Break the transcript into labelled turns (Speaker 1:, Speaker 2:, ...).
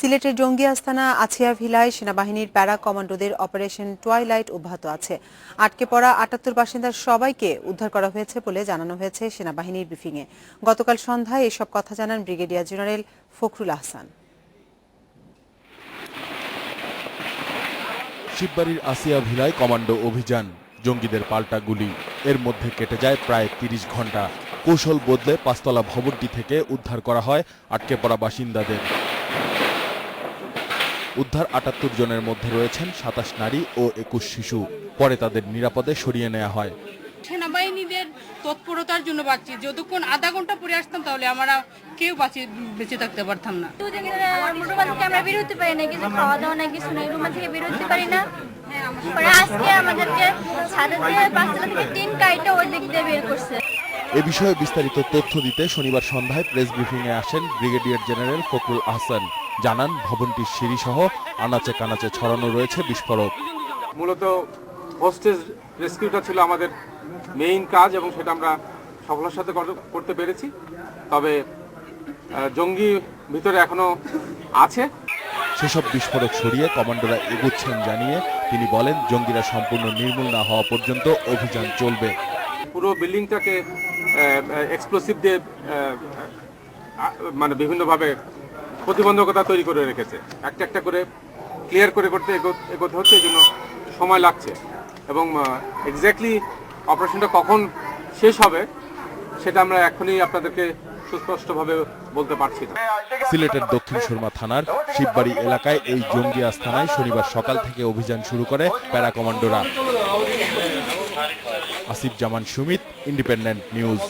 Speaker 1: সিলেটের জঙ্গি আস্তানা আছিয়া ভিলায় সেনাবাহিনীর প্যারা কমান্ডোদের অপারেশন টয়লাইট অব্যাহত আছে। আটকে পড়া আটাত্তর বাসিন্দার সবাইকে উদ্ধার করা হয়েছে বলে জানানো হয়েছে সেনাবাহিনীর ব্রিফিংয়ে। গতকাল সন্ধ্যায় এসব কথা জানান ব্রিগেডিয়ার জেনারেল ফখরুল আহসান।
Speaker 2: শিববাড়ির আসিয়া ভিলায় কমান্ডো অভিযান, জঙ্গিদের পাল্টা গুলি, এর মধ্যে কেটে যায় প্রায় তিরিশ ঘণ্টা কৌশল বদলে পাঁচতলা ভবনটি থেকে উদ্ধার করা হয় আটকে পড়া বাসিন্দাদের। উদ্ধার আটাত্তর জনের মধ্যে রয়েছেন সাতাশ নারী ও একুশ শিশু। পরে তাদের নিরাপদে সরিয়ে নেওয়া হয়।
Speaker 3: সেনাবাহিনীদের তৎপরতার জন্য বাঁচছি। যতক্ষণ আধা ঘণ্টা পরে আসতাম তাহলে আমরা কেউ বাঁচে বেঁচে থাকতে পারতাম না।
Speaker 4: দুদিন থেকে আমরা বেরোতে পারি না কিছু খাওয়া দাওয়া না কিছু নাই রুমাল থেকে বেরোতে পারি না। পরে আজকে আমাদেরকে ছাদের দিয়ে পাঁচতলা থেকে তিন কাইটা ওই দিক দিয়ে বের করছে।
Speaker 2: এ বিষয়ে বিস্তারিত তথ্য দিতে শনিবার সন্ধ্যায় প্রেস ব্রিফিংয়ে আসেন ব্রিগেডিয়ার জেনারেল ফখরুল আহসান। জানান ভবনটির সিঁড়িসহ আনাচে কানাচে ছড়ানো রয়েছে বিস্ফোরক।
Speaker 5: মূলত হোস্টেজ রেস্কিউটা ছিল আমাদের মেইন কাজ এবং সেটা আমরা সফলতার সাথে করতে পেরেছি। তবে জঙ্গি ভিতরে এখনও আছে।
Speaker 2: সেসব বিস্ফোরক সরিয়ে কমান্ডোরা এগুচ্ছেন জানিয়ে তিনি বলেন জঙ্গিরা সম্পূর্ণ নির্মূল না হওয়া পর্যন্ত অভিযান চলবে।
Speaker 5: পুরো বিল্ডিংটাকে এক্সপ্লোসিভ দিয়ে মানে বিভিন্নভাবে প্রতিবন্ধকতা তৈরি করে রেখেছে। একটা একটা করে ক্লিয়ার করে করতে এগো- এগোতে হচ্ছে, এই জন্য সময় লাগছে। এবং এক্স্যাক্টলি অপারেশনটা কখন শেষ হবে, সেটা আমরা এখনই আপনাদেরকে সুস্পষ্টভাবে বলতে পারছি না।
Speaker 2: সিলেটের দক্ষিণ সুরমা থানার শিববাড়ি এলাকায় এই জঙ্গি আস্থানায় শনিবার সকাল থেকে অভিযান শুরু করে প্যারা কমান্ডোরা আসিফ জামান সুমিত ইন্ডিপেন্ডেন্ট নিউজ